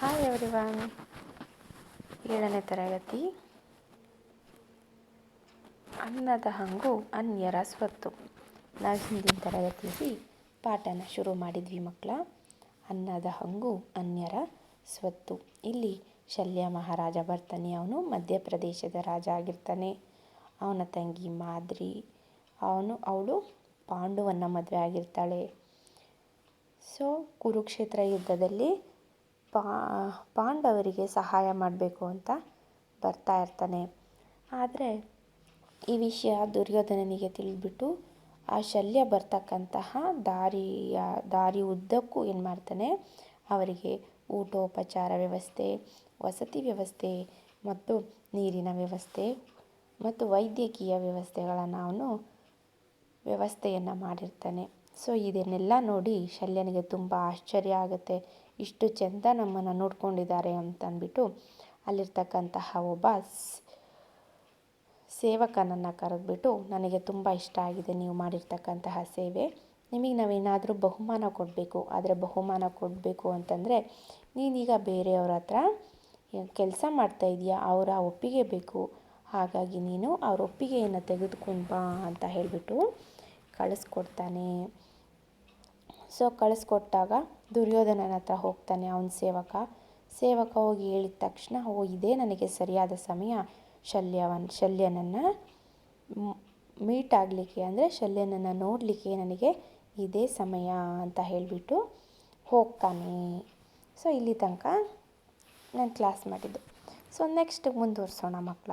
Hi everyone ಏಳನೇ ತರಗತಿ. ಅನ್ನದ ಹಂಗು ಅನ್ಯರ ಸ್ವತ್ತು. ನಾವು ಹಿಂದಿನ ತರಗತಿಯಲ್ಲಿ ಪಾಠನ ಶುರು ಮಾಡಿದ್ವಿ ಮಕ್ಕಳ ಅನ್ನದ ಹಂಗು ಅನ್ಯರ ಸ್ವತ್ತು. ಇಲ್ಲಿ ಶಲ್ಯ ಮಹಾರಾಜ ಬರ್ತಾನೆ ಅವನು ಮಧ್ಯಪ್ರದೇಶದ ರಾಜ ಆಗಿರ್ತಾನೆ. ಅವನ ತಂಗಿ ಮಾದ್ರಿ. ಅವನು, ಅವಳು ಪಾಂಡುವನ್ನ ಮದುವೆ ಆಗಿರ್ತಾಳೆ. ಸೊ, ಕುರುಕ್ಷೇತ್ರ ಯುದ್ಧದಲ್ಲಿ ಪಾ, ಪಾಂಡವರಿಗೆ ಸಹಾಯ ಮಾಡಬೇಕು ಅಂತ ಬರ್ತಾ ಇರ್ತಾನೆ. ಆದರೆ ಈ ವಿಷಯ ದುರ್ಯೋಧನನಿಗೆ ತಿಳಿದ್ಬಿಟ್ಟು ಆ ಶಲ್ಯ ಬರ್ತಕ್ಕಂತಹ ದಾರಿಯ, ದಾರಿ ಉದ್ದಕ್ಕೂ ಏನು ಮಾಡ್ತಾನೆ? ಅವರಿಗೆ ಊಟೋಪಚಾರ ವ್ಯವಸ್ಥೆ, ವಸತಿ ವ್ಯವಸ್ಥೆ ಮತ್ತು ನೀರಿನ ವ್ಯವಸ್ಥೆ ಮತ್ತು ವೈದ್ಯಕೀಯ ವ್ಯವಸ್ಥೆಗಳನ್ನು ಅವನು ವ್ಯವಸ್ಥೆಯನ್ನು ಮಾಡಿರ್ತಾನೆ. ಸೊ ಇದನ್ನೆಲ್ಲ ನೋಡಿ ಶಲ್ಯನಿಗೆ ತುಂಬ ಆಶ್ಚರ್ಯ ಆಗುತ್ತೆ. ಇಷ್ಟು ಚೆಂದ ನಮ್ಮನ್ನು ನೋಡ್ಕೊಂಡಿದ್ದಾರೆ ಅಂತಂದ್ಬಿಟ್ಟು ಅಲ್ಲಿರ್ತಕ್ಕಂತಹ ಒಬ್ಬ ಸೇವಕನನ್ನು ಕರೆದ್ಬಿಟ್ಟು ನನಗೆ ತುಂಬ ಇಷ್ಟ ಆಗಿದೆ ನೀವು ಮಾಡಿರ್ತಕ್ಕಂತಹ ಸೇವೆ. ನಿಮಗೆ ನಾವೇನಾದರೂ ಬಹುಮಾನ ಕೊಡಬೇಕು, ಆದರೆ ಬಹುಮಾನ ಕೊಡಬೇಕು ಅಂತಂದರೆ ನೀನೀಗ ಬೇರೆಯವ್ರ ಹತ್ರ ಕೆಲಸ ಮಾಡ್ತಾ ಇದೆಯಾ ಅವರ ಒಪ್ಪಿಗೆ ಬೇಕು, ಹಾಗಾಗಿ ನೀನು ಅವ್ರ ಒಪ್ಪಿಗೆಯನ್ನು ತೆಗೆದುಕೊಂಡು ಬಾ ಅಂತ ಹೇಳಿಬಿಟ್ಟು ಕಳಿಸ್ಕೊಡ್ತಾನೆ. ಸೊ ಕಳಿಸ್ಕೊಟ್ಟಾಗ ದುರ್ಯೋಧನನ ಹತ್ರ ಹೋಗ್ತಾನೆ ಅವನ ಸೇವಕ. ಸೇವಕ ಹೋಗಿ ಹೇಳಿದ ತಕ್ಷಣ, ಓ, ಇದೇ ನನಗೆ ಸರಿಯಾದ ಸಮಯ. ಶಲ್ಯವನ್ ಶಲ್ಯನನ್ನು ಮೀಟ್ ಆಗಲಿಕ್ಕೆ ಅಂದರೆ ಶಲ್ಯನನ್ನು ನೋಡಲಿಕ್ಕೆ ನನಗೆ ಇದೇ ಸಮಯ ಅಂತ ಹೇಳಿಬಿಟ್ಟು ಹೋಗ್ತಾನೆ. ಸೊ ಇಲ್ಲಿ ತನಕ ನಾನು ಕ್ಲಾಸ್ ಮಾಡಿದ್ದು. ಸೊ ನೆಕ್ಸ್ಟ್ ಮುಂದುವರ್ಸೋಣ ಮಕ್ಕಳ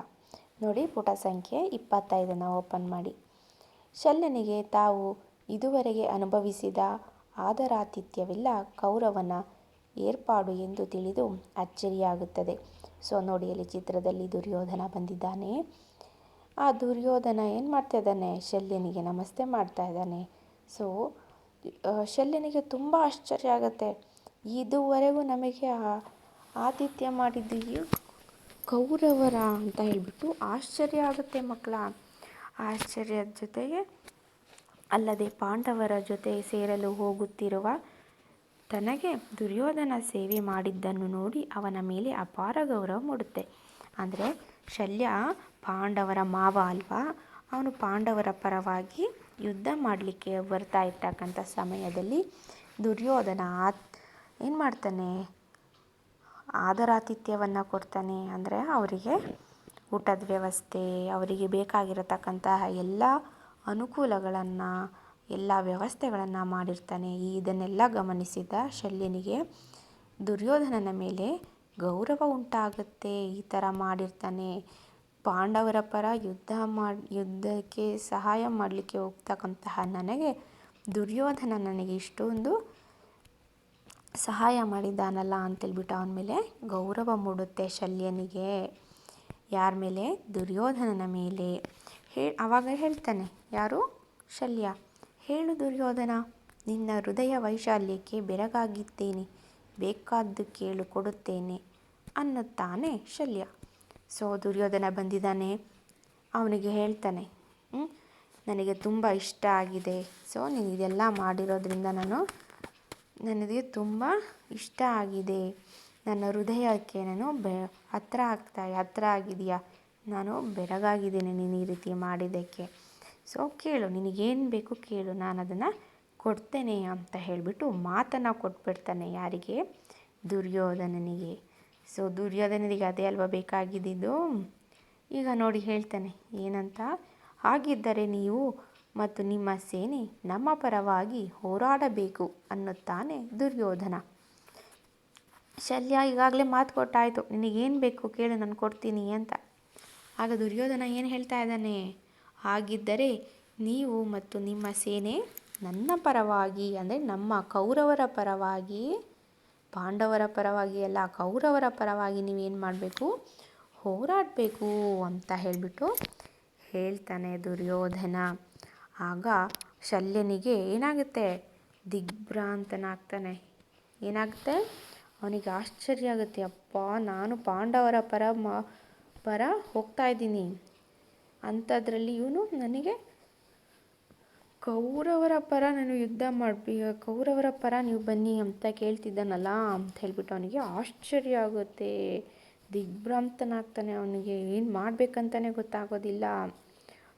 ನೋಡಿ, ಪುಟ ಸಂಖ್ಯೆ ಇಪ್ಪತ್ತೈದನ್ನು ಓಪನ್ ಮಾಡಿ. ಶಲ್ಯನಿಗೆ ತಾವು ಇದುವರೆಗೆ ಅನುಭವಿಸಿದ ಆದರಾತಿಥ್ಯವೆಲ್ಲ ಕೌರವನ ಏರ್ಪಾಡು ಎಂದು ತಿಳಿದು ಅಚ್ಚರಿಯಾಗುತ್ತದೆ. ಸೊ, ನೋಡಿ, ಇಲ್ಲಿ ಚಿತ್ರದಲ್ಲಿ ದುರ್ಯೋಧನ ಬಂದಿದ್ದಾನೆ. ಆ ದುರ್ಯೋಧನ ಏನು ಮಾಡ್ತಾ ಇದ್ದಾನೆ? ಶಲ್ಯನಿಗೆ ನಮಸ್ತೆ ಮಾಡ್ತಾ ಇದ್ದಾನೆ. ಸೊ ಶಲ್ಯನಿಗೆ ತುಂಬ ಆಶ್ಚರ್ಯ ಆಗುತ್ತೆ. ಇದುವರೆಗೂ ನಮಗೆ ಆತಿಥ್ಯ ಮಾಡಿದ್ದು ಕೌರವರ ಅಂತ ಹೇಳಿಬಿಟ್ಟು ಆಶ್ಚರ್ಯ ಆಗುತ್ತೆ ಮಕ್ಕಳ. ಆಶ್ಚರ್ಯದ ಜೊತೆಗೆ ಅಲ್ಲದೆ ಪಾಂಡವರ ಜೊತೆ ಸೇರಲು ಹೋಗುತ್ತಿರುವ ತನಗೆ ದುರ್ಯೋಧನ ಸೇವೆ ಮಾಡಿದ್ದನ್ನು ನೋಡಿ ಅವನ ಮೇಲೆ ಅಪಾರ ಗೌರವ ಮೂಡುತ್ತೆ. ಅಂದರೆ ಶಲ್ಯ ಪಾಂಡವರ ಮಾವ ಅಲ್ವಾ? ಅವನು ಪಾಂಡವರ ಪರವಾಗಿ ಯುದ್ಧ ಮಾಡಲಿಕ್ಕೆ ಬರ್ತಾ ಇರ್ತಕ್ಕಂಥ ಸಮಯದಲ್ಲಿ ದುರ್ಯೋಧನ ಆತ್ ಏನು ಮಾಡ್ತಾನೆ? ಆದರಾತಿಥ್ಯವನ್ನು ಕೊಡ್ತಾನೆ. ಅಂದರೆ ಅವರಿಗೆ ಊಟದ ವ್ಯವಸ್ಥೆ, ಅವರಿಗೆ ಬೇಕಾಗಿರತಕ್ಕಂತಹ ಎಲ್ಲ ಅನುಕೂಲಗಳನ್ನು, ಎಲ್ಲ ವ್ಯವಸ್ಥೆಗಳನ್ನು ಮಾಡಿರ್ತಾನೆ. ಈ ಇದನ್ನೆಲ್ಲ ಗಮನಿಸಿದ ಶಲ್ಯನಿಗೆ ದುರ್ಯೋಧನನ ಮೇಲೆ ಗೌರವ ಉಂಟಾಗುತ್ತೆ. ಈ ಥರ ಮಾಡಿರ್ತಾನೆ. ಪಾಂಡವರ ಪರ ಯುದ್ಧ ಮಾಡಿ, ಯುದ್ಧಕ್ಕೆ ಸಹಾಯ ಮಾಡಲಿಕ್ಕೆ ಹೋಗ್ತಕ್ಕಂತಹ ನನಗೆ, ದುರ್ಯೋಧನ ನನಗೆ ಇಷ್ಟೊಂದು ಸಹಾಯ ಮಾಡಿದ್ದಾನಲ್ಲ ಅಂತೇಳ್ಬಿಟ್ಟು ಅವನ ಮೇಲೆ ಗೌರವ ಮೂಡುತ್ತೆ ಶಲ್ಯನಿಗೆ. ಯಾರ ಮೇಲೆ? ದುರ್ಯೋಧನನ ಮೇಲೆ. ಹೇ ಆವಾಗ ಹೇಳ್ತಾನೆ, ಯಾರು? ಶಲ್ಯ. ಹೇಳು ದುರ್ಯೋಧನ, ನಿನ್ನ ಹೃದಯ ವೈಶಾಲ್ಯಕ್ಕೆ ಬೆರಗಾಗಿದ್ದೇನೆ, ಬೇಕಾದ್ದು ಕೇಳು ಕೊಡುತ್ತೇನೆ, ಅನ್ನುತ್ತಾನೆ ಶಲ್ಯ. ಸೊ ದುರ್ಯೋಧನ ಬಂದಿದ್ದಾನೆ. ಅವನಿಗೆ ಹೇಳ್ತಾನೆ ನನಗೆ ತುಂಬ ಇಷ್ಟ ಆಗಿದೆ. ಸೊ ನೀನು ಇದೆಲ್ಲ ಮಾಡಿರೋದ್ರಿಂದ ನಾನು, ನನಗೆ ತುಂಬ ಇಷ್ಟ ಆಗಿದೆ. ನನ್ನ ಹೃದಯಕ್ಕೆ ನಾನು ಬೆ, ಹತ್ರ ಆಗ್ತಾ, ಹತ್ರ ಆಗಿದೆಯಾ ನಾನು ಬೆರಗಾಗಿದ್ದೀನಿ ನೀನು ಈ ರೀತಿ ಮಾಡಿದ್ದಕ್ಕೆ. ಸೊ ಕೇಳು, ನಿನಗೇನು ಬೇಕು ಕೇಳು ನಾನು ಅದನ್ನು ಕೊಡ್ತೇನೆ ಅಂತ ಹೇಳಿಬಿಟ್ಟು ಮಾತನ್ನು ಕೊಟ್ಬಿಡ್ತಾನೆ ಯಾರಿಗೆ? ದುರ್ಯೋಧನನಿಗೆ. ಸೊ ದುರ್ಯೋಧನನಿಗೆ ಅದೇ ಅಲ್ವಾ ಬೇಕಾಗಿದ್ದಿದ್ದು? ಈಗ ನೋಡಿ ಹೇಳ್ತಾನೆ, ಏನಂತ? ಹಾಗಿದ್ದರೆ ನೀವು ಮತ್ತು ನಿಮ್ಮ ಸೇನೆ ನಮ್ಮ ಪರವಾಗಿ ಹೋರಾಡಬೇಕು ಅನ್ನುತ್ತಾನೆ ದುರ್ಯೋಧನ. ಶಲ್ಯ, ಈಗಾಗಲೇ ಮಾತು ಕೊಟ್ಟಾಯಿತು. ನಿನಗೇನು ಬೇಕು ಕೇಳು, ನಾನು ಕೊಡ್ತೀನಿ ಅಂತ. ಆಗ ದುರ್ಯೋಧನ ಏನು ಹೇಳ್ತಾ ಇದ್ದಾನೆ? ಹಾಗಿದ್ದರೆ ನೀವು ಮತ್ತು ನಿಮ್ಮ ಸೇನೆ ನನ್ನ ಪರವಾಗಿ, ಅಂದರೆ ನಮ್ಮ ಕೌರವರ ಪರವಾಗಿ, ಪಾಂಡವರ ಪರವಾಗಿ ಅಲ್ಲ, ಕೌರವರ ಪರವಾಗಿ ನೀವೇನು ಮಾಡಬೇಕು? ಹೋರಾಡಬೇಕು ಅಂತ ಹೇಳಿಬಿಟ್ಟು ಹೇಳ್ತಾನೆ ದುರ್ಯೋಧನ. ಆಗ ಶಲ್ಯನಿಗೆ ಏನಾಗುತ್ತೆ? ದಿಗ್ಭ್ರಾಂತನಾಗ್ತಾನೆ. ಏನಾಗುತ್ತೆ? ಅವನಿಗೆ ಆಶ್ಚರ್ಯ ಆಗುತ್ತೆ. ಅಪ್ಪ, ನಾನು ಪಾಂಡವರ ಪರ ಮ ಪರ ಹೋಗ್ತಾ ಇದ್ದೀನಿ. ಅಂಥದ್ರಲ್ಲಿ ಇವನು ನನಗೆ ಕೌರವರ ಪರ ನಾನು ಯುದ್ಧ ಮಾಡಿ ಕೌರವರ ಪರ ನೀವು ಬನ್ನಿ ಅಂತ ಕೇಳ್ತಿದ್ದಾನಲ್ಲ ಅಂತ ಹೇಳ್ಬಿಟ್ಟು ಅವನಿಗೆ ಆಶ್ಚರ್ಯ ಆಗುತ್ತೆ. ದಿಗ್ಭ್ರಾಂತನಾಗ್ತಾನೆ ಅವನಿಗೆ, ಏನು ಮಾಡಬೇಕಂತಲೇ ಗೊತ್ತಾಗೋದಿಲ್ಲ.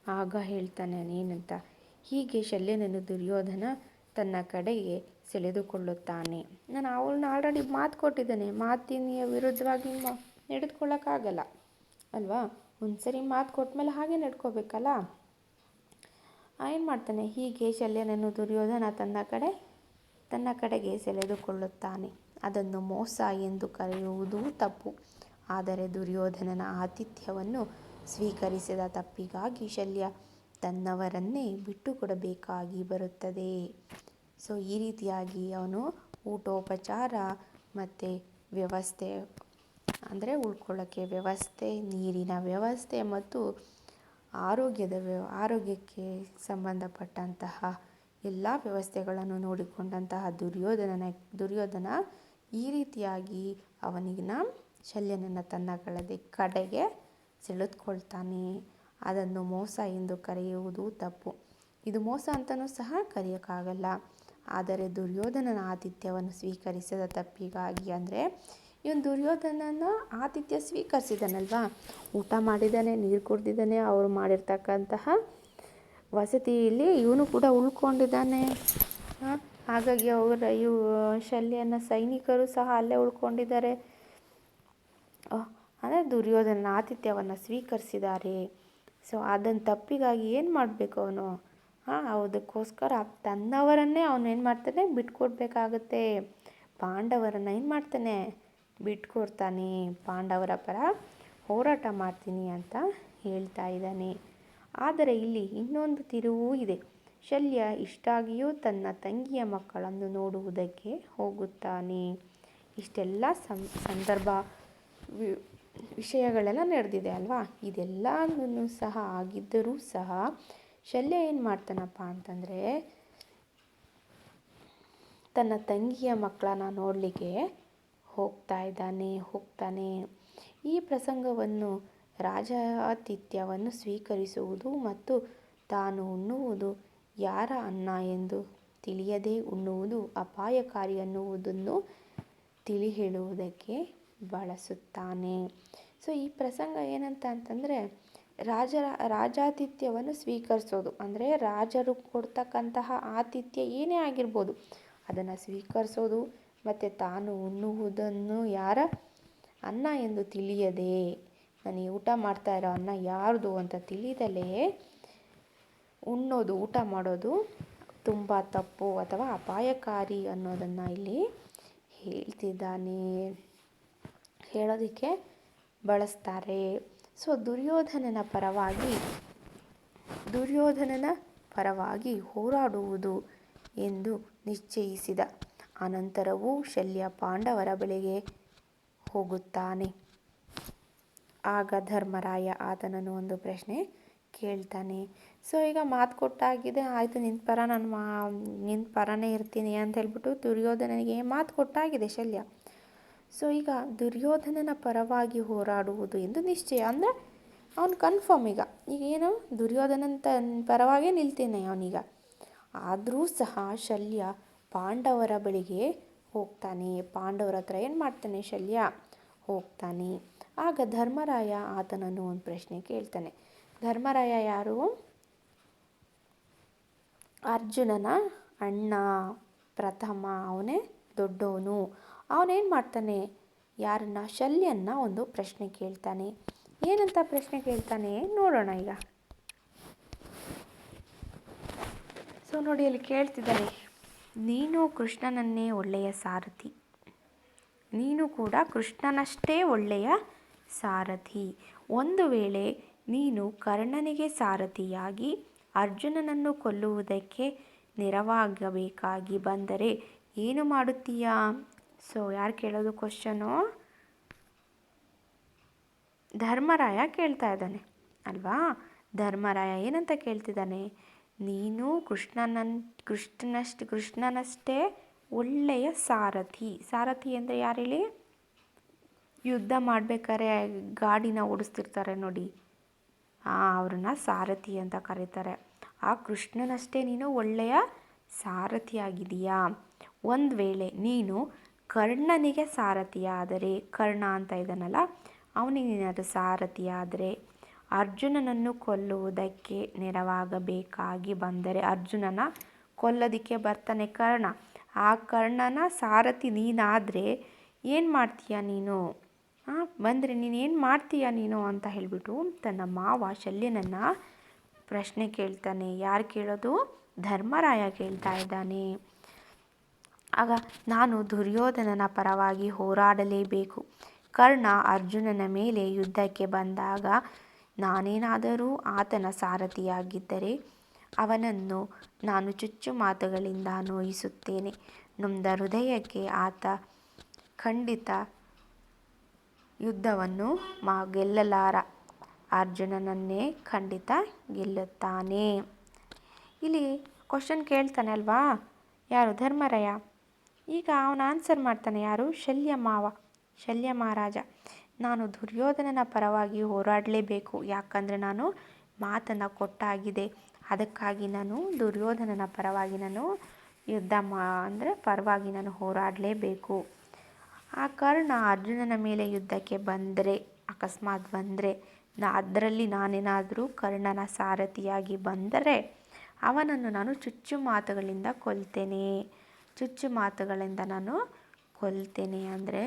ಆಗ ಹೇಳ್ತಾನೆ ಏನಂತ ಹೀಗೆ ಶಲ್ಯನನ್ನು ದುರ್ಯೋಧನ ತನ್ನ ಕಡೆಗೆ ಸೆಳೆದುಕೊಳ್ಳುತ್ತಾನೆ. ನಾನು ಅವಳನ್ನ ಆಲ್ರೆಡಿ ಮಾತು ಕೊಟ್ಟಿದ್ದಾನೆ ಮಾತಿನ ವಿರುದ್ಧವಾಗಿ ನಡೆದುಕೊಳ್ಳೋಕ್ಕಾಗಲ್ಲ. ಅಲ್ವಾ? ಒಂದು ಸರಿ ಮಾತು ಕೊಟ್ಮೇಲೆ ಹಾಗೆ ನಡ್ಕೋಬೇಕಲ್ಲ? ಏನು ಮಾಡ್ತಾನೆ? ಹೀಗೆ ಶಲ್ಯನನ್ನು ದುರ್ಯೋಧನ ತನ್ನ ಕಡೆ, ತನ್ನ ಕಡೆಗೆ ಸೆಳೆದುಕೊಳ್ಳುತ್ತಾನೆ. ಅದನ್ನು ಮೋಸ ಎಂದು ಕರೆಯುವುದು ತಪ್ಪು. ಆದರೆ ದುರ್ಯೋಧನನ ಆತಿಥ್ಯವನ್ನು ಸ್ವೀಕರಿಸಿದ ತಪ್ಪಿಗಾಗಿ ಶಲ್ಯ ತನ್ನವರನ್ನೇ ಬಿಟ್ಟುಕೊಡಬೇಕಾಗಿ ಬರುತ್ತದೆ. ಸೊ ಈ ರೀತಿಯಾಗಿ ಅವನು ಊಟೋಪಚಾರ ಮತ್ತು ವ್ಯವಸ್ಥೆ ಅಂದರೆ ಉಳ್ಕೊಳ್ಳೋಕ್ಕೆ ವ್ಯವಸ್ಥೆ, ನೀರಿನ ವ್ಯವಸ್ಥೆ ಮತ್ತು ಆರೋಗ್ಯದ ವ್ಯವ ಆರೋಗ್ಯಕ್ಕೆ ಸಂಬಂಧಪಟ್ಟಂತಹ ಎಲ್ಲ ವ್ಯವಸ್ಥೆಗಳನ್ನು ನೋಡಿಕೊಂಡಂತಹ ದುರ್ಯೋಧನನ, ದುರ್ಯೋಧನ ಈ ರೀತಿಯಾಗಿ ಅವನಿಗಿನ ಶಲ್ಯನನ್ನು ತನ್ನ ಕಳೆದ ಕಡೆಗೆ ಸೆಳೆದುಕೊಳ್ತಾನೆ. ಅದನ್ನು ಮೋಸ ಎಂದು ಕರೆಯುವುದು ತಪ್ಪು. ಇದು ಮೋಸ ಅಂತಲೂ ಸಹ ಕರೆಯೋಕ್ಕಾಗಲ್ಲ. ಆದರೆ ದುರ್ಯೋಧನನ ಆತಿಥ್ಯವನ್ನು ಸ್ವೀಕರಿಸದ ತಪ್ಪಿಗಾಗಿ ಅಂದರೆ ಇವನು ದುರ್ಯೋಧನನ ಆತಿಥ್ಯ ಸ್ವೀಕರಿಸಿದನಲ್ವಾ? ಊಟ ಮಾಡಿದ್ದಾನೆ, ನೀರು ಕುಡ್ದಿದ್ದಾನೆ, ಅವರು ಮಾಡಿರ್ತಕ್ಕಂತಹ ವಸತಿಯಲ್ಲಿ ಇವನು ಕೂಡ ಉಳ್ಕೊಂಡಿದ್ದಾನೆ. ಹಾಗಾಗಿ ಅವರ ಇವು, ಶಲ್ಯನ ಸೈನಿಕರು ಸಹ ಅಲ್ಲೇ ಉಳ್ಕೊಂಡಿದ್ದಾರೆ. ಅಂದರೆ ದುರ್ಯೋಧನ ಆತಿಥ್ಯವನ್ನು ಸ್ವೀಕರಿಸಿದ್ದಾರೆ ಸೊ ಅದನ್ನು ತಪ್ಪಿಗಾಗಿ ಏನು ಮಾಡಬೇಕು ಅವನು? ಹಾಂ ಅದಕ್ಕೋಸ್ಕರ ತನ್ನವರನ್ನೇ ಅವನು ಏನು ಮಾಡ್ತಾನೆ? ಬಿಟ್ಕೊಡ್ಬೇಕಾಗತ್ತೆ. ಪಾಂಡವರನ್ನು ಏನು ಮಾಡ್ತಾನೆ? ಬಿಟ್ಕೊಡ್ತಾನೆ, ಪಾಂಡವರ ಪರ ಹೋರಾಟ ಮಾಡ್ತೀನಿ ಅಂತ ಹೇಳ್ತಾ ಇದ್ದಾನೆ. ಆದರೆ ಇಲ್ಲಿ ಇನ್ನೊಂದು ತಿರುವೂ ಇದೆ. ಶಲ್ಯ ಇಷ್ಟಾಗಿಯೂ ತನ್ನ ತಂಗಿಯ ಮಕ್ಕಳನ್ನು ನೋಡುವುದಕ್ಕೆ ಹೋಗುತ್ತಾನೆ. ಇಷ್ಟೆಲ್ಲ ಸಂದರ್ಭ ವಿಷಯಗಳೆಲ್ಲ ನಡೆದಿದೆ ಅಲ್ವಾ? ಇದೆಲ್ಲನೂ ಸಹ ಆಗಿದ್ದರೂ ಸಹ ಶಲ್ಯ ಏನು ಮಾಡ್ತಾನಪ್ಪ ಅಂತಂದರೆ, ತನ್ನ ತಂಗಿಯ ಮಕ್ಕಳನ್ನ ನೋಡಲಿಕ್ಕೆ ಹೋಗ್ತಾ ಇದ್ದಾನೆ ಹೋಗ್ತಾನೆ. ಈ ಪ್ರಸಂಗವನ್ನು ರಾಜಾತಿಥ್ಯವನ್ನು ಸ್ವೀಕರಿಸುವುದು ಮತ್ತು ತಾನು ಉಣ್ಣುವುದು ಯಾರ ಅನ್ನ ಎಂದು ತಿಳಿಯದೇ ಉಣ್ಣುವುದು ಅಪಾಯಕಾರಿ ಅನ್ನುವುದನ್ನು ತಿಳಿ ಹೇಳುವುದಕ್ಕೆ ಬಳಸುತ್ತಾನೆ. ಸೊ ಈ ಪ್ರಸಂಗ ಏನಂತ ಅಂತಂದರೆ ರಾಜರ ರಾಜಾತಿಥ್ಯವನ್ನು ಸ್ವೀಕರಿಸೋದು. ಅಂದರೆ, ರಾಜರು ಕೊಡ್ತಕ್ಕಂತಹ ಆತಿಥ್ಯ ಏನೇ ಆಗಿರ್ಬೋದು, ಅದನ್ನು ಸ್ವೀಕರಿಸೋದು ಮತ್ತು ತಾನು ಉಣ್ಣುವುದನ್ನು ಯಾರ? ಅನ್ನ ಎಂದು ತಿಳಿಯದೆ. ನಾನು ಈ ಊಟ ಮಾಡ್ತಾ ಇರೋ ಅನ್ನ ಯಾರ್ದು ಅಂತ ತಿಳಿದಲೇ ಉಣ್ಣೋದು, ಊಟ ಮಾಡೋದು ತುಂಬ ತಪ್ಪು ಅಥವಾ ಅಪಾಯಕಾರಿ ಅನ್ನೋದನ್ನು ಇಲ್ಲಿ ಹೇಳ್ತಿದ್ದಾನೆ. ಹೇಳೋದಕ್ಕೆ ಬಳಸ್ತಾರೆ. ಸೊ, ದುರ್ಯೋಧನನ ಪರವಾಗಿ ದುರ್ಯೋಧನನ ಪರವಾಗಿ ಹೋರಾಡುವುದು ಎಂದು ನಿಶ್ಚಯಿಸಿದ. ಅನಂತರವೂ ಶಲ್ಯ ಪಾಂಡವರ ಬಳಿಗೆ ಹೋಗುತ್ತಾನೆ. ಆಗ ಧರ್ಮರಾಯ ಆತನನ್ನು ಒಂದು ಪ್ರಶ್ನೆ ಕೇಳ್ತಾನೆ. ಸೊ, ಈಗ ಮಾತು ಕೊಟ್ಟಾಗಿದೆ, ಆಯಿತು ನಿನ್ನ ಪರ ನಾನು ಮಾ ನಿನ್ನ ಪರನೇ ಇರ್ತೀನಿ ಅಂತ ಹೇಳ್ಬಿಟ್ಟು ದುರ್ಯೋಧನನಿಗೆ ಮಾತು ಕೊಟ್ಟಾಗಿದೆ ಶಲ್ಯ. ಸೊ, ಈಗ ದುರ್ಯೋಧನನ ಪರವಾಗಿ ಹೋರಾಡುವುದು ಎಂದು ನಿಶ್ಚಯ, ಅಂದರೆ ಅವನು ಕನ್ಫರ್ಮ್ ಈಗ. ಈಗ ಏನು? ದುರ್ಯೋಧನನ ತನ್ನ ಪರವಾಗೇ ನಿಲ್ತೀನಿ ಅವನೀಗ. ಆದರೂ ಸಹ ಶಲ್ಯ ಪಾಂಡವರ ಬಳಿಗೆ ಹೋಗ್ತಾನೆ. ಪಾಂಡವರ ಹತ್ರ ಏನು ಮಾಡ್ತಾನೆ ಶಲ್ಯ? ಹೋಗ್ತಾನೆ. ಆಗ ಧರ್ಮರಾಯ ಆತನನ್ನು ಒಂದು ಪ್ರಶ್ನೆ ಕೇಳ್ತಾನೆ. ಧರ್ಮರಾಯ ಯಾರು? ಅರ್ಜುನನ ಅಣ್ಣ, ಪ್ರಥಮ, ಅವನೇ ದೊಡ್ಡವನು. ಅವನೇನು ಮಾಡ್ತಾನೆ? ಯಾರನ್ನ? ಶಲ್ಯನ್ನ ಒಂದು ಪ್ರಶ್ನೆ ಕೇಳ್ತಾನೆ. ಏನಂತ ಪ್ರಶ್ನೆ ಕೇಳ್ತಾನೆ? ನೋಡೋಣ ಈಗ. ಸೊ ನೋಡಿ, ಅಲ್ಲಿ ಕೇಳ್ತಿದ್ದಾನೆ. ನೀನು ಕೃಷ್ಣನನ್ನೇ ಒಳ್ಳೆಯ ಸಾರಥಿ. ನೀನು ಕೂಡ ಕೃಷ್ಣನಷ್ಟೇ ಒಳ್ಳೆಯ ಸಾರಥಿ. ಒಂದು ವೇಳೆ ನೀನು ಕರ್ಣನಿಗೆ ಸಾರಥಿಯಾಗಿ ಅರ್ಜುನನನ್ನು ಕೊಲ್ಲುವುದಕ್ಕೆ ನೆರವಾಗಬೇಕಾಗಿ ಬಂದರೆ ಏನು ಮಾಡುತ್ತೀಯಾ? ಸೊ ಯಾರು ಕೇಳೋದು ಕ್ವಶನು ಧರ್ಮರಾಯ ಕೇಳ್ತಾ ಇದ್ದಾನೆ. ಅಲ್ವಾ? ಧರ್ಮರಾಯ ಏನಂತ ಕೇಳ್ತಿದ್ದಾನೆ? ನೀನು ಕೃಷ್ಣನನ್, ಕೃಷ್ಣನಷ್ಟು, ಕೃಷ್ಣನಷ್ಟೇ ಒಳ್ಳೆಯ ಸಾರಥಿ. ಸಾರಥಿ ಅಂದರೆ ಯಾರು ಹೇಳಿ ಯುದ್ಧ ಮಾಡಬೇಕಾದ್ರೆ ಗಾಡಿನ ಓಡಿಸ್ತಿರ್ತಾರೆ ನೋಡಿ. ಅವ್ರನ್ನ ಸಾರಥಿ ಅಂತ ಕರೀತಾರೆ. ಆ ಕೃಷ್ಣನಷ್ಟೇ ನೀನು ಒಳ್ಳೆಯ ಸಾರಥಿಯಾಗಿದೆಯಾ ಒಂದು ವೇಳೆ ನೀನು ಕರ್ಣನಿಗೆ ಸಾರಥಿಯಾದರೆ, ಕರ್ಣ ಅಂತ ಇದ್ದಾನಲ್ಲ ಅವನಿಗೆ ನೀನಾದರೂ ಸಾರಥಿಯಾದರೆ ಅರ್ಜುನನನ್ನು ಕೊಲ್ಲುವುದಕ್ಕೆ ನೆರವಾಗಬೇಕಾಗಿ ಬಂದರೆ ಅರ್ಜುನನ ಕೊಲ್ಲೋದಕ್ಕೆ ಬರ್ತಾನೆ ಕರ್ಣ. ಆ ಕರ್ಣನ ಸಾರಥಿ ನೀನಾದರೆ ಏನು ಮಾಡ್ತೀಯ ನೀನು? ಹಾಂ ಬಂದರೆ ನೀನು ಏನು ಮಾಡ್ತೀಯ ನೀನು ಅಂತ ಹೇಳಿಬಿಟ್ಟು ತನ್ನ ಮಾವ ಶಲ್ಯನನ್ನು ಪ್ರಶ್ನೆ ಕೇಳ್ತಾನೆ. ಯಾರು ಕೇಳೋದು? ಧರ್ಮರಾಯ ಕೇಳ್ತಾ ಇದ್ದಾನೆ. ಆಗ, ನಾನು ದುರ್ಯೋಧನನ ಪರವಾಗಿ ಹೋರಾಡಲೇಬೇಕು. ಕರ್ಣ ಅರ್ಜುನನ ಮೇಲೆ ಯುದ್ಧಕ್ಕೆ ಬಂದಾಗ ನಾನೇನಾದರೂ ಆತನ ಸಾರಥಿಯಾಗಿದ್ದರೆ ಅವನನ್ನು ನಾನು ಚುಚ್ಚು ಮಾತುಗಳಿಂದ ನೋಯಿಸುತ್ತೇನೆ. ನೊಂದ ಹೃದಯಕ್ಕೆ ಆತ ಖಂಡಿತ ಯುದ್ಧವನ್ನು ಮಾ ಗೆಲ್ಲಲಾರ. ಅರ್ಜುನನನ್ನೇ ಖಂಡಿತ ಗೆಲ್ಲುತ್ತಾನೆ. ಇಲ್ಲಿ ಕ್ವಶನ್ ಕೇಳ್ತಾನೆ ಅಲ್ವಾ ಯಾರು? ಧರ್ಮರಯ? ಈಗ ಅವನು ಆನ್ಸರ್ ಮಾಡ್ತಾನೆ ಯಾರು? ಶಲ್ಯ ಮಾವ ಶಲ್ಯ ಮಹಾರಾಜ ನಾನು ದುರ್ಯೋಧನನ ಪರವಾಗಿ ಹೋರಾಡಲೇಬೇಕು. ಯಾಕಂದರೆ ನಾನು ಮಾತನ್ನು ಕೊಟ್ಟಾಗಿದೆ. ಅದಕ್ಕಾಗಿ ನಾನು ದುರ್ಯೋಧನನ ಪರವಾಗಿ ನಾನು ಯುದ್ಧ ಮಾ, ಅಂದರೆ ಪರವಾಗಿ ನಾನು ಹೋರಾಡಲೇಬೇಕು. ಆ ಕಾರಣ ಅರ್ಜುನನ ಮೇಲೆ ಯುದ್ಧಕ್ಕೆ ಬಂದರೆ, ಅಕಸ್ಮಾತ್ ಬಂದರೆ, ನಾ, ಅದರಲ್ಲಿ ನಾನೇನಾದರೂ ಕರ್ಣನ ಸಾರಥಿಯಾಗಿ ಬಂದರೆ ಅವನನ್ನು ನಾನು ಚುಚ್ಚು ಮಾತುಗಳಿಂದ ಕೊಲ್ತೇನೆ. ಚುಚ್ಚು ಮಾತುಗಳಿಂದ ನಾನು ಕೊಲ್ತೇನೆ. ಅಂದರೆ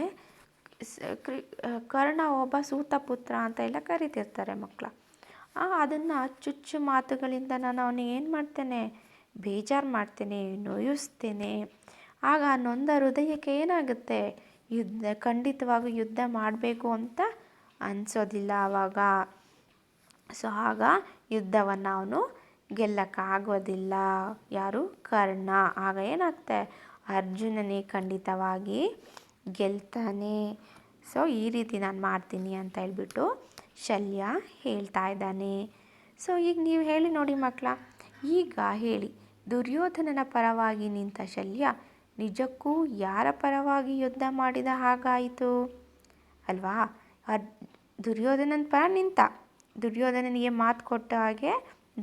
ಕರ್ಣ ಒಬ್ಬ ಸೂತ ಪುತ್ರ ಅಂತ ಎಲ್ಲ ಕರಿತಿರ್ತಾರೆ ಮಕ್ಕಳ. ಅದನ್ನು ಚುಚ್ಚು ಮಾತುಗಳಿಂದ ನಾನು ಅವನಿಗೆ ಏನು ಮಾಡ್ತೇನೆ? ಬೇಜಾರು ಮಾಡ್ತೇನೆ, ನೋಯಿಸ್ತೇನೆ. ಆಗ ನೊಂದ ಹೃದಯಕ್ಕೆ ಏನಾಗುತ್ತೆ? ಯುದ್ಧ, ಖಂಡಿತವಾಗೂ ಯುದ್ಧ ಮಾಡಬೇಕು ಅಂತ ಅನಿಸೋದಿಲ್ಲ ಆವಾಗ ಸೊ, ಆಗ ಯುದ್ಧವನ್ನು ಅವನು ಗೆಲ್ಲಕ್ಕಾಗೋದಿಲ್ಲ ಯಾರು? ಕರ್ಣ. ಆಗ ಏನಾಗ್ತೆ ಅರ್ಜುನನೇ ಖಂಡಿತವಾಗಿ ಗೆಲ್ತಾನೆ. ಸೊ ಈ ರೀತಿ ನಾನು ಮಾಡ್ತೀನಿ ಅಂತ ಹೇಳ್ಬಿಟ್ಟು ಶಲ್ಯ ಹೇಳ್ತಾ ಇದ್ದಾನೆ. ಸೊ ಈಗ ನೀವು ಹೇಳಿ ನೋಡಿ ಮಕ್ಕಳ ಈಗ ಹೇಳಿ, ದುರ್ಯೋಧನನ ಪರವಾಗಿ ನಿಂತ ಶಲ್ಯ ನಿಜಕ್ಕೂ ಯಾರ ಪರವಾಗಿ ಯುದ್ಧ ಮಾಡಿದ ಹಾಗಾಯಿತು? ಅಲ್ವಾ? ದುರ್ಯೋಧನನ ಪರ ನಿಂತ. ದುರ್ಯೋಧನನಿಗೆ ಮಾತು ಕೊಟ್ಟ ಹಾಗೆ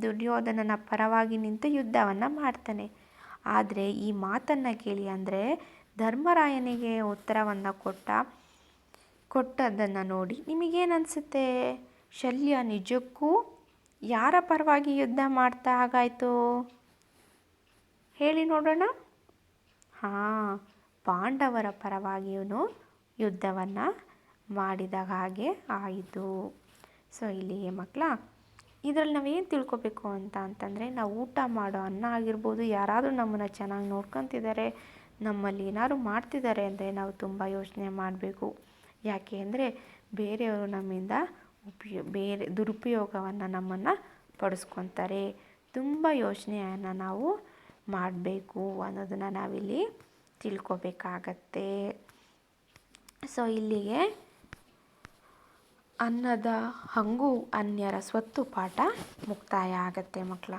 ದುರ್ಯೋಧನನ ಪರವಾಗಿ ನಿಂತು ಯುದ್ಧವನ್ನು ಮಾಡ್ತಾನೆ. ಆದರೆ ಈ ಮಾತನ್ನು ಕೇಳಿ ಅಂದರೆ ಧರ್ಮರಾಯನಿಗೆ ಉತ್ತರವನ್ನು ಕೊಟ್ಟ ಕೊಟ್ಟದ್ದನ್ನು ನೋಡಿ ನಿಮಗೇನು ಅನಿಸುತ್ತೆ ಶಲ್ಯ ನಿಜಕ್ಕೂ ಯಾರ ಪರವಾಗಿ ಯುದ್ಧ ಮಾಡ್ತಾ ಹಾಗಾಯಿತು? ಹೇಳಿ ನೋಡೋಣ. ಹಾಂ, ಪಾಂಡವರ ಪರವಾಗಿ ಇವನು ಯುದ್ಧವನ್ನು ಮಾಡಿದ ಹಾಗೆ ಆಯಿತು. ಸೊ, ಇಲ್ಲಿಗೆ ಮಕ್ಕಳ ಇದರಲ್ಲಿ ನಾವೇನು ತಿಳ್ಕೊಬೇಕು ಅಂತ ಅಂತಂದರೆ, ನಾವು ಊಟ ಮಾಡೋ ಅನ್ನ ಆಗಿರ್ಬೋದು, ಯಾರಾದರೂ ನಮ್ಮನ್ನು ಚೆನ್ನಾಗಿ ನೋಡ್ಕೊತಿದ್ದಾರೆ ನಮ್ಮಲ್ಲಿ ಏನಾದ್ರು ಮಾಡ್ತಿದ್ದಾರೆ ಅಂದರೆ ನಾವು ತುಂಬ ಯೋಚನೆ ಮಾಡಬೇಕು. ಯಾಕೆ ಅಂದರೆ ಬೇರೆಯವರು ನಮ್ಮಿಂದ ಉಪಯೋ, ಬೇರೆ ದುರುಪಯೋಗವನ್ನು ನಮ್ಮನ್ನು ಪಡಿಸ್ಕೊತಾರೆ. ತುಂಬ ಯೋಚನೆಯನ್ನು ನಾವು ಮಾಡಬೇಕು ಅನ್ನೋದನ್ನು ನಾವಿಲ್ಲಿ ತಿಳ್ಕೊಬೇಕಾಗತ್ತೆ. ಸೊ ಇಲ್ಲಿಗೆ ಅನ್ನದ ಹಂಗು ಅನ್ಯರ ಸ್ವತ್ತು ಪಾಠ ಮುಕ್ತಾಯ ಆಗತ್ತೆ ಮಕ್ಕಳ